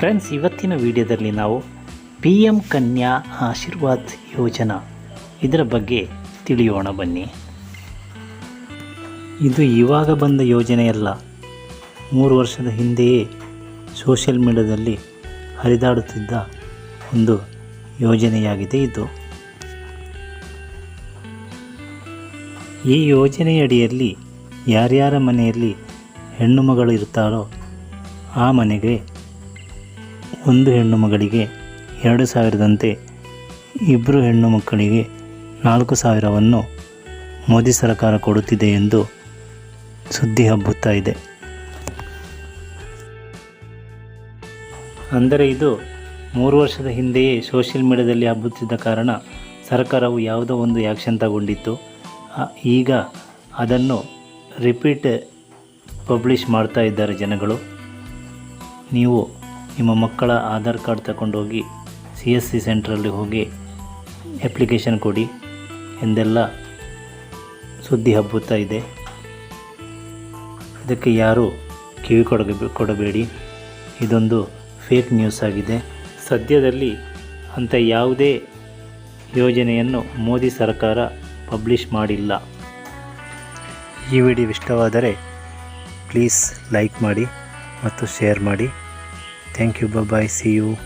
Friends ಇವತ್ತಿನ ವಿಡಿಯೋದಲ್ಲಿ ನಾವು ಪಿ ಎಂ ಕನ್ಯಾ ಆಶೀರ್ವಾದ್ ಯೋಜನಾ ಇದರ ಬಗ್ಗೆ ತಿಳಿಯೋಣ ಬನ್ನಿ. ಇದು ಇವಾಗ ಬಂದ ಯೋಜನೆಯಲ್ಲ ಮೂರು ವರ್ಷದ ಹಿಂದೆಯೇ ಸೋಷಿಯಲ್ ಮೀಡಿಯಾದಲ್ಲಿ ಹರಿದಾಡುತ್ತಿದ್ದ ಒಂದು ಯೋಜನೆಯಾಗಿದೆ ಇದು. ಈ ಯೋಜನೆಯಡಿಯಲ್ಲಿ ಯಾರ್ಯಾರ ಮನೆಯಲ್ಲಿ ಹೆಣ್ಣು ಮಗಳು ಇರ್ತಾರೋ ಆ ಮನೆಗೆ ಒಂದು ಹೆಣ್ಣು ಮಗಳಿಗೆ ಎರಡು ಸಾವಿರದಂತೆ ಇಬ್ಬರು ಹೆಣ್ಣು ಮಕ್ಕಳಿಗೆ ನಾಲ್ಕು ಸಾವಿರವನ್ನು ಮೋದಿ ಸರ್ಕಾರ ಕೊಡುತ್ತಿದೆ ಎಂದು ಸುದ್ದಿ ಹಬ್ಬುತ್ತಾ ಇದೆ. ಅಂದರೆ ಇದು ಮೂರು ವರ್ಷದ ಹಿಂದೆಯೇ ಸೋಷಿಯಲ್ ಮೀಡಿಯಾದಲ್ಲಿ ಹಬ್ಬುತ್ತಿದ್ದ ಕಾರಣ ಸರ್ಕಾರವು ಯಾವುದೋ ಒಂದು ಆ್ಯಕ್ಷನ್ ತಗೊಂಡಿತ್ತು. ಈಗ ಅದನ್ನು ರಿಪೀಟ್ ಪಬ್ಲಿಷ್ ಮಾಡ್ತಾ ಇದ್ದಾರೆ ಜನಗಳು. ನೀವು ನಿಮ್ಮ ಮಕ್ಕಳ ಆಧಾರ್ ಕಾರ್ಡ್ ತಗೊಂಡೋಗಿ ಸಿ ಎಸ್ ಸಿ ಸೆಂಟ್ರಲ್ಲಿ ಹೋಗಿ ಅಪ್ಲಿಕೇಶನ್ ಕೊಡಿ ಎಂದೆಲ್ಲ ಸುದ್ದಿ ಹಬ್ಬುತ್ತಾ ಇದೆ. ಇದಕ್ಕೆ ಯಾರು ಕಿವಿ ಕೊಡಬೇಡಿ. ಇದೊಂದು ಫೇಕ್ ನ್ಯೂಸ್ ಆಗಿದೆ. ಸದ್ಯದಲ್ಲಿ ಅಂಥ ಯಾವುದೇ ಯೋಜನೆಯನ್ನು ಮೋದಿ ಸರ್ಕಾರ ಪಬ್ಲಿಷ್ ಮಾಡಿಲ್ಲ. ಈ ವಿಡಿಯೋ ಇಷ್ಟವಾದರೆ ಪ್ಲೀಸ್ ಲೈಕ್ ಮಾಡಿ ಮತ್ತು ಶೇರ್ ಮಾಡಿ. Thank you. Bye bye. See you.